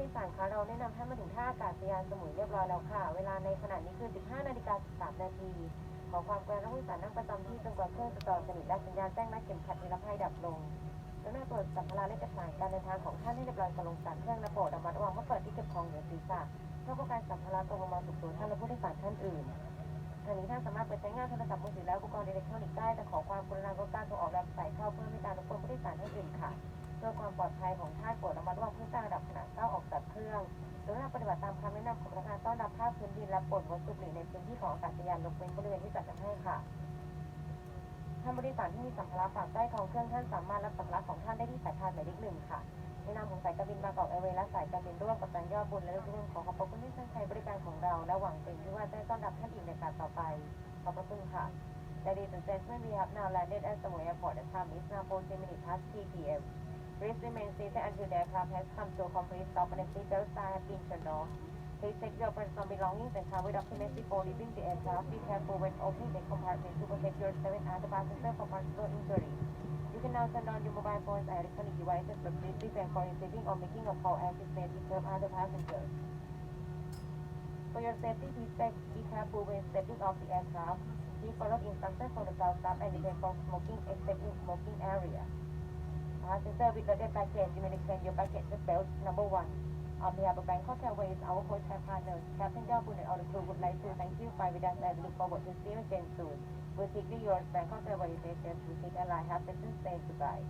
โดยสารคะเราแนะนำให้มาถึงท่าอากาศยานสมุยเรียบร้อยแล้วค่ะ เวลาในขณะนี้คือ 15 นาฬิกา 13 นาที ขอความกรุณาผู้โดยสารนั่งประจำที่จนกว่าเครื่องจะต่อสนิทและสัญญาณแจ้งนัดเข็มขัดนิรภัยดับลงกรุณาตรวจสัมภาระและเอกสารการเดินทางของท่านให้เรียบร้อยก่อนลงจากเครื่องและโปรดระมัดระวังเมื่อเปิดที่เก็บของเหนือศีรษะเพื่อป้องกันสัมภาระตกลงมาถูกตัวท่านและผู้โดยสารท่านอื่นทางนี้ท่านสามารถเปิดใช้งานโทรศัพท์มือถือและอุปกรณ์อิเล็กทรอนิกส์ได้แต่ขอความกรุณาลดการโทรออกรับสายเข้าเพื่อไม่ให้การรบกวนผู้โดยสารท่านอื่นค่ะเพื่อความปลอดภัยของท่านโปรดระมัดระวังเพื่อสร้างระดับขนา รื่องกรุณาปฏิบัติตามคำแนะนำของพนักงานต้อนรับภาคพื้นดินและปรดงดสูบบุหรี่ในพื้นที่ของอากาศยานยกเว้นบริเวณที่จัดไว้ให้ค่ะท่านบริษัทที่มีสัมภาระฝากใต้ท้องเครื่องท่านสามารถรับสัมภาระของท่านได้ที่สายพานหมายเลขหนึ่งค่ะในนามของสายการบินบางกอกแอร์เวย์และสายการบินร่วมกับการยอดบุญและร่วมขอขอบคุณที่ท่านใช้บริการของเราและหวังเป็นที่ว่าจะได้ต้อนรับท่านอีกในการต่อไป ขอบคุณค่ะ Ladies and gentlemen, we have now landed at Samui Airport. The time is now 14 minutes past 3 p.m. Please remain seated until the aircraft has come to a complete stop and seatbelt sign has been turned off. Please take your personal belongings and travel documents before leaving the aircraft. Be careful when opening the compartment to protect yourself and other passengers from possible injury. You can now turn on your mobile phones and electronic devices, but please prepare for receiving or making a call as it may disturb other passengers. For your safety, please be careful when stepping off the aircraft. Please follow instructions from the ground staff and refrain from smoking except in smoking area. Passenger with loaded baggage, you may extend your package to belt number one. On behalf of Bangkok Airways, our hotel partners, Captain Dabun and all the crew would like to thank you for with us and we look forward to seeing you again soon. We'll take yours, Bangkok Airways, Asia's Boutique Airline. Have a pleasant stay. Goodbye.